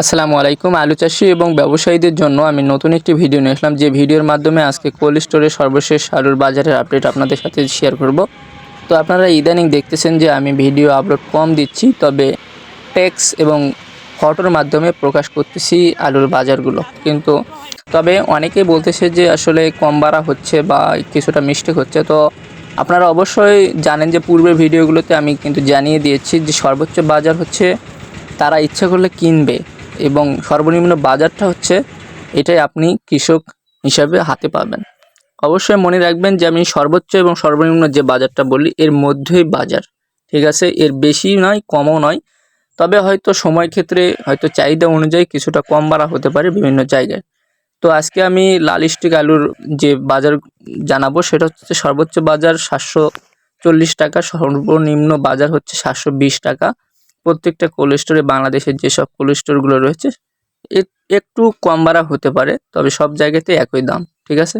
আসসালামু আলাইকুম, আলু চাষি এবং ব্যবসায়ীদের জন্য আমি নতুন একটি ভিডিও নিয়ে আসলাম। যে ভিডিওর মাধ্যমে আজকে কোল্ড স্টোরের সর্বশেষ আলুর বাজারের আপডেট আপনাদের সাথে শেয়ার করব। তো আপনারা ইদানিং দেখতেছেন যে আমি ভিডিও আপলোড কম দিচ্ছি, তবে টেক্স এবং ফটোর মাধ্যমে প্রকাশ করতেছি আলুর বাজারগুলো। কিন্তু তবে অনেকেই বলতেছে যে আসলে কম বাড়া হচ্ছে বা কিছুটা মিস্টেক হচ্ছে। তো আপনারা অবশ্যই জানেন যে পূর্বের ভিডিওগুলোতে আমি কিন্তু জানিয়ে দিয়েছি যে সর্বোচ্চ বাজার হচ্ছে তারা ইচ্ছা করলে কিনবে। এবং সর্বনিম্ন বাজারটা হচ্ছে এটাই আপনি কৃষক হিসাবে হাতে পাবেন। অবশ্যই মনে রাখবেন যে আমি সর্বোচ্চ এবং সর্বনিম্ন যে বাজারটা বলি, এর মধ্যেই বাজার। ঠিক আছে? এর বেশি নয়, কমও নয়। তবে হয়তো সময় ক্ষেত্রে হয়তো চাহিদা অনুযায়ী কিছুটা কম বাড়া হতে পারে বিভিন্ন জায়গায়। তো আজকে আমি লাল স্টিক আলুর যে বাজার জানাব, সেটা হচ্ছে সর্বোচ্চ বাজার সাতশো চল্লিশ টাকা, সর্বনিম্ন বাজার হচ্ছে সাতশো বিশ টাকা। প্রত্যেকটা কোল্ড স্টোরে বাংলাদেশের যেসব কোল্ড স্টোরগুলো রয়েছে একটু কম বাড়া হতে পারে, তবে সব জায়গাতে একই দাম, ঠিক আছে?